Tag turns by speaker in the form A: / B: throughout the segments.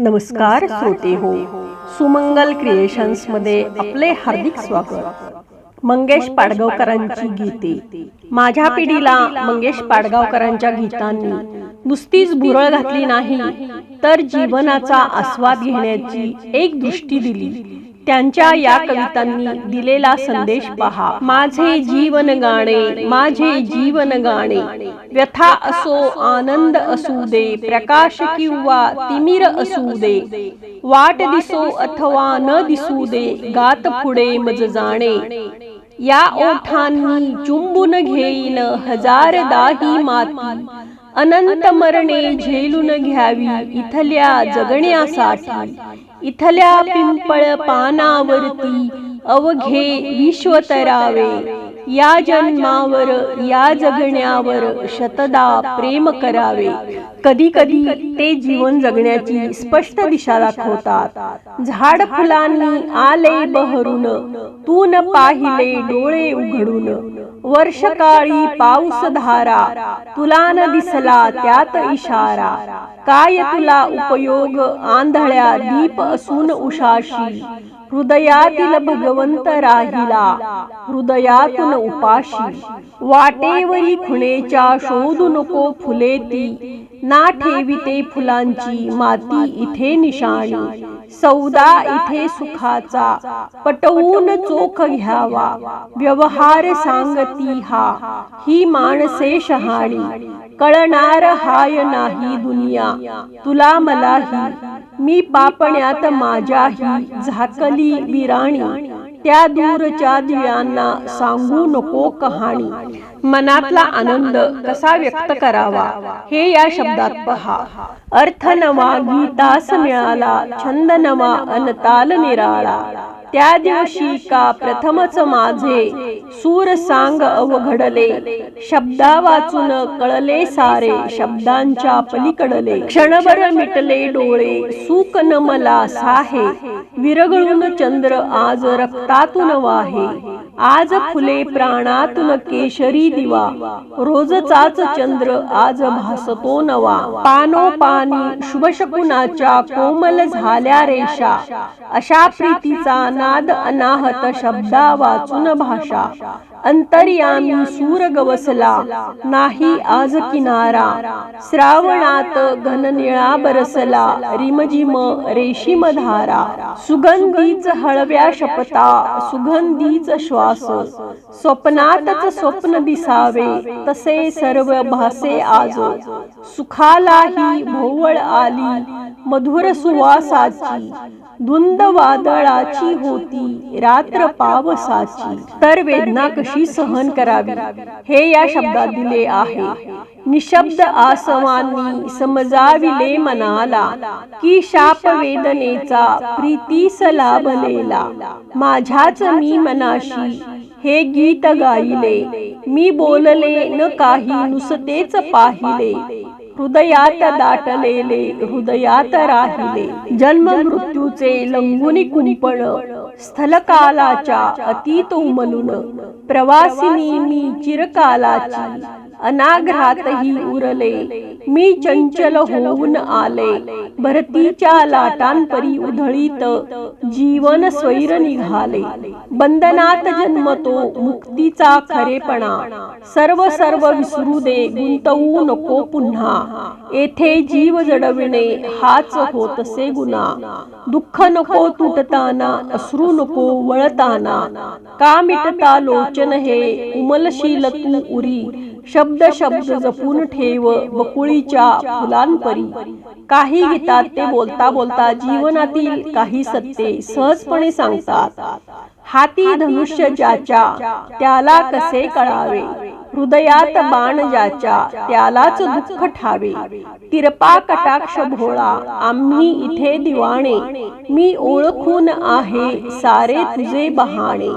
A: नमस्कार श्रोते हो. सुमंगल क्रिएशन्समध्ये आपले हार्दिक स्वागत. मंगेश पाडगावकरांची गीते. माझ्या पिढीला मंगेश पाडगावकरांच्या गीतांनी नुसतीच भुरळ घातली नाही तर जीवनाचा आस्वाद घेण्याची एक दृष्टी दिली. त्यांच्या या कवितांनी दिलेला संदेश पहा. माझे जीवन गाणे माझे जीवन गाणे. व्यथा असो आनंद असू दे. प्रकाश किंवा तिमिर असू दे. वाट दिसो अथवा न दिसू दे. गात पुढे मज जाणे. या ओठांनी चुंबून घेईन हजार दाही माती. अनंत मरणे झेलून घ्यावी इथल्या जगण्यासाठी. इथल्या पिंपळ पानावरती अवघे विश्व तरावे या जन्मावर या जगण्यावर शतदा प्रेम करावे. कधी कधी ते जीवन जगण्याची स्पष्ट दिशा दाखवतात. झाड फुलांनी आले बहरून तू न पाहिले डोळे उघडून. वर्षकाळी पाऊस धारा तुला न दिसला त्यात इशारा. काय तुला उपयोग? आंधळ्या दीप असून उषाशी. हृदयातील भगवंत राहिला. हृदयातून उपाशी. वाटेवरी खुणेच्या शोधू नको फुले ती ना ठेविते फुलांची माती इथे निशाणी. सौदा इथे सुखाचा. पटवून चोख घ्यावा. व्यवहार सांगती हा. ही माणसे शहाणी. कळणार हाय नाही दुनिया. तुला मलाही. मी पापण्यात माझ्याही झाकली विराणी. त्या दूरच्या दिव्यांना सांगू नको कहाणी. मनातला आनंद कसा व्यक्त करावा हे या शब्दात पहा. अर्थ नवा गीतास मिळाला छंद नवा अनताल निराळा. त्या दिवशी का प्रथमच माझे सूर सांग अवघडले शब्दा वाचून कळले सारे शब्दांच्या पलीकडले. क्षणभर मिटले डोळे सुकन न मला साहे विरगळून चंद्र आज रक्तातून वाहे. आज फुले प्राणातून केशरी दिवा. रोजचाच चंद्र आज भासतो नवा. पानो पानी शुभशकुनाच्या कोमल झाल्या रेषा. अशा प्रीतीचा नाद अनाहत शब्दा वाचून भाषा. अंतर्यामी सूर गवसला नाही आज किनारा. श्रावणात घननिळा बरसला रिमझिम रेशीम धारा सुगंधीच हळव्या शपथा सुगंधीच श्वास. स्वप्नातच स्वप्न दिसावे तसे सर्व भासे आज. सुखालाही भोवळ आली मधुर सुवासाची. धुंद वादळाची होती रात्र पावसाची. तर वेदना कशी सहन करावी? हे या शब्दात दिले आहे. निशब्द आसवांनी समजाविले मनाला की शाप वेदनेचा प्रीतीस लाभलेला. माझ्याच मी मनाशी हे गीत गायले. मी बोलले न काही नुसतेच पाहिले. हृदयात दाटलेले हृदयात राहिले. जन्म मृत्यूचे लंगुनी कुंपण स्थलकालाच्या अतीत उमलून. प्रवासिनी मी चिरकालाची अनाघ्रातही उरले. मी चंचल होऊन आले. भरतीच्या लाटांपरी उधळीत जीवन स्वैर निघाले. बंधनात जन्मतो मुक्तीचा खरेपणा. सर्व सर्व विसरू दे गुंतवू नको पुन्हा. येथे जीव जडविणे हाच होतसे गुन्हा. दुःख नको तुटताना अश्रू नको वळताना. का मिटता लोचन हे? उमलशील तू उरी. शब्द शब्द जपून ठेव बकुळीच्या फुलांपरी. काही गीतात ते बोलता बोलता जीवनातील काही सत्ये सहजपणे सांगतात. हाती धनुष्य ज्याच्या त्याला कसे कळावे? हृदयात बाण ज्याच्या त्यालाच दुःख ठावे. तिरपा कटाक्ष भोळा आम्ही इथे दिवाणे. मी ओळखून आहे सारे तुझे बहाणे.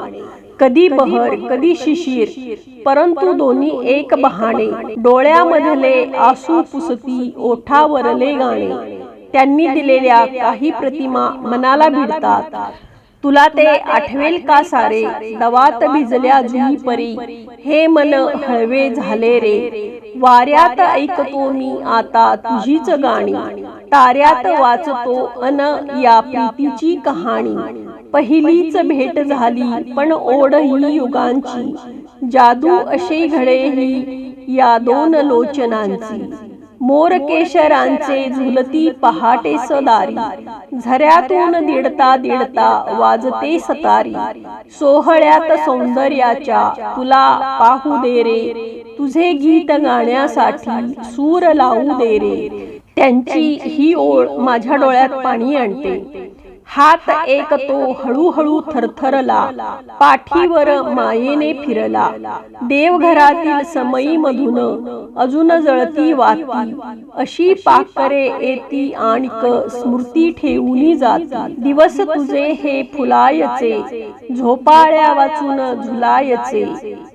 A: कधी बहर कधी शिशिर परंतु दोन्ही एक बहाणे. डोळ्यामधले आसू पुसती ओठावरले गाणे. त्यांनी दिलेल्या काही प्रतिमा मनाला भिडतात. तुला ते आठवेल का सारे? दवात भिजल्या जुनी परी हे मन हळवे झाले रे. वाऱ्यात ऐकतो मी आता तुझीच गाणी. ताऱ्यात वाचतो अन या प्रीतीची कहाणी. पहिलीच भेट झाली पण ओढ ही युगांची. जादू अशी घडे ही या दोन लोचनांची. मोर केशरांचे झुलती पहाटे सदारी. झऱ्यातून दिडता दिडता वाजते सतारी. सोहळ्यात सौंदर्याच्या तुला पाहू दे रे. तुझे गीत गाण्यासाठी सूर लावू दे रे. त्यांची ही ओळ माझ्या डोळ्यात पाणी आणते. हात एक तो हळूहळू थरथरला पाठीवर मायेने फिरला. देवघरातील समयी मधून अजून जळती वाती. अशी पाकरे येती आणिक स्मृती ठेवून जात. दिवस तुझे हे फुलायचे झोपाळ्या वाचून झुलायचे.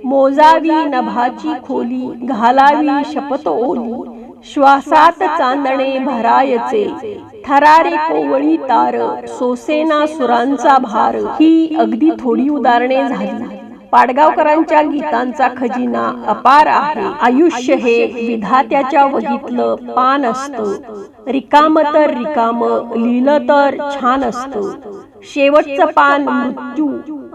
A: मोजावी नभाची खोली घालावी शपथ ओली श्वासात चांदणे भरायचे. थरारे कोवळी तार सोसेना सुरांचा भार ही अगदी थोडी उदाहरणे झाली. पाडगावकरांच्या गीतांचा खजिना अपार आहे. आयुष्य हे विधात्याच्या वहीतलं पान असतं. रिकाम तर रिकाम लिहिलं तर छान असतं. शेवटचं पान मृत्यू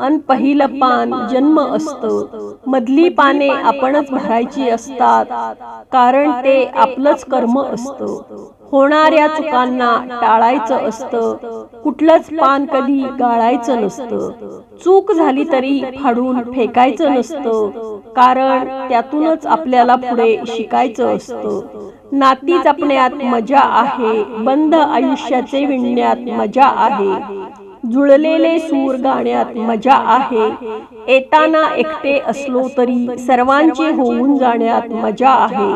A: अन पहिलं पान जन्म असतं. मधली पाने आपणच भरायची असतात. कारण ते आपलंच कर्म असतं. होणाऱ्या चुकांना टाळायचं असतं. कुठलंच पान कधी गाळायचं नसतं. चूक झाली तरी फाडून फेकायचं नसतं. कारण त्यातूनच आपल्याला पुढे शिकायचं असतं. नाती जपण्यात मजा आहे. बंद आयुष्याचे विणण्यात मजा आहे. जुळलेले सूर गाण्यात मजा आहे. येताना एकटे असलो तरी सर्वांचे होऊन जाण्यात मजा आहे.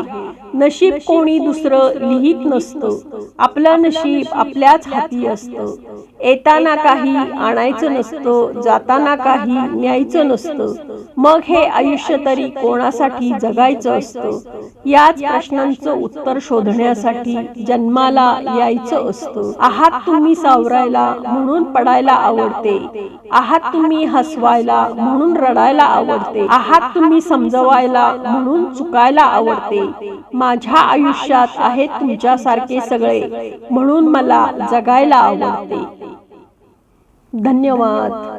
A: नशीब कोणी दुसरं लिहित नसतं. आपलं नशीब आपल्याच हाती असतं. येताना काही आणायचं नसतं जाताना काही न्यायचं नसतं. मग हे आयुष्य तरी कोणासाठी जगायचं असतं? याच प्रश्नांचं उत्तर शोधण्यासाठी जन्माला यायचं असतं. आहात तुम्ही सावरायला म्हणून पडायला आवडते. आहात तुम्ही हसवायला म्हणून रडायला आवडते. आहात तुम्ही समजवायला म्हणून चुकायला आवडते. माझ्या आयुष्यात आहेत तुमच्यासारखे सगळे म्हणून मला जगायला आवडते. धन्यवाद.